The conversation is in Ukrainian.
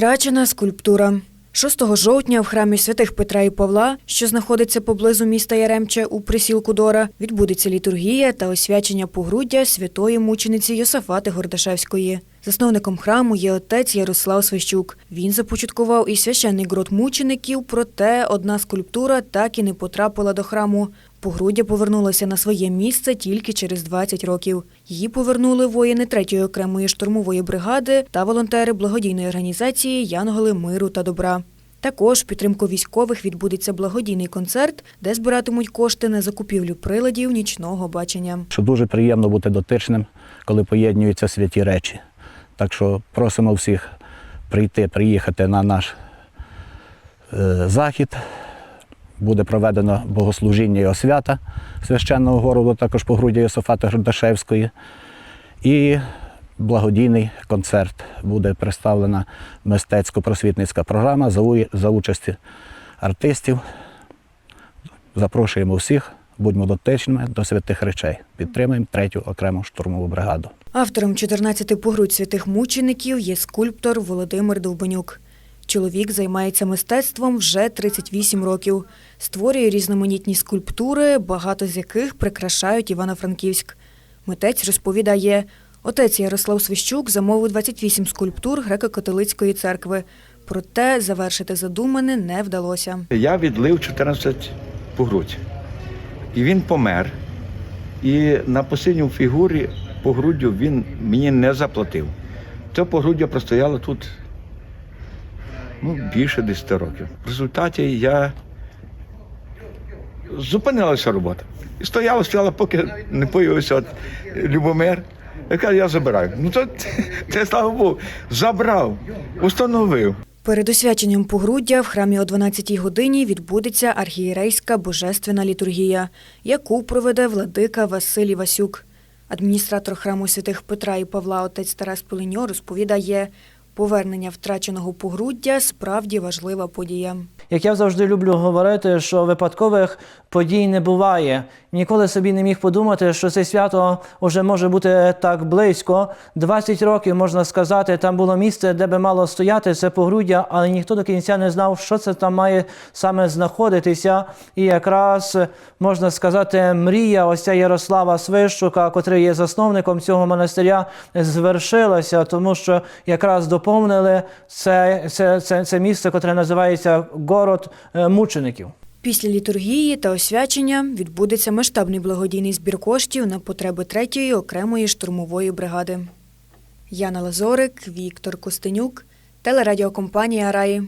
Втрачена скульптура. 6 жовтня в храмі святих Петра і Павла, що знаходиться поблизу міста Яремче у присілку Дора, відбудеться літургія та освячення погруддя святої мучениці Йосафати Гордашевської. Засновником храму є отець Ярослав Свищук. Він започаткував і священний грот мучеників, проте одна скульптура так і не потрапила до храму. Погруддя повернулося на своє місце тільки через 20 років. Її повернули воїни 3-ї окремої штурмової бригади та волонтери благодійної організації Янголи миру та добра. Також підтримку військових відбудеться благодійний концерт, де збиратимуть кошти на закупівлю приладів нічного бачення. що дуже приємно бути дотичним, коли поєднуються святі речі. Так що просимо всіх прийти, приїхати на наш е, захід. Буде проведено богослужіння і освята священного городу, також погруддя Йосифати Гродашевської. І благодійний концерт. Буде представлена мистецько-просвітницька програма за участі артистів. Запрошуємо всіх, будьмо дотичними до святих речей. Підтримуємо третю окрему штурмову бригаду. Автором 14 погрудь святих мучеників є скульптор Володимир Довбанюк. Чоловік займається мистецтвом вже 38 років. Створює різноманітні скульптури, багато з яких прикрашають Івано-Франківськ. Митець розповідає, отець Ярослав Свищук замовив 28 скульптур греко-католицької церкви. Проте завершити задумане не вдалося. Я відлив 14 погрудь. І він помер. І на посильній фігурі погруддю він мені не заплатив. Це погруддя простояло тут ну, більше 10 років. В результаті я зупинилася робота. І стояла, стояла, поки не появився Любомир. Я кажу, я забираю. Ну то це слава Богу, забрав, установив. Перед освяченням погруддя в храмі о 12-й годині відбудеться архієрейська божественна літургія, яку проведе владика Василій Васюк. Адміністратор храму святих Петра і Павла отець Тарас Полиньо розповідає, повернення втраченого погруддя справді важлива подія. Як я завжди люблю говорити, що випадкових подій не буває. Ніколи собі не міг подумати, що це свято вже може бути так близько. 20 років можна сказати, там було місце, де би мало стояти це погруддя, але ніхто до кінця не знав, що це там має саме знаходитися. І якраз можна сказати, мрія ось ця Ярослава Свищука, котрий є засновником цього монастиря, звершилася, тому що якраз доповнили це, це, це, це місце, яке називається город е, мучеників. Після літургії та освячення відбудеться масштабний благодійний збір коштів на потреби 3-ї окремої штурмової бригади. Яна Лазорик, Віктор Костенюк, телерадіокомпанія Раї.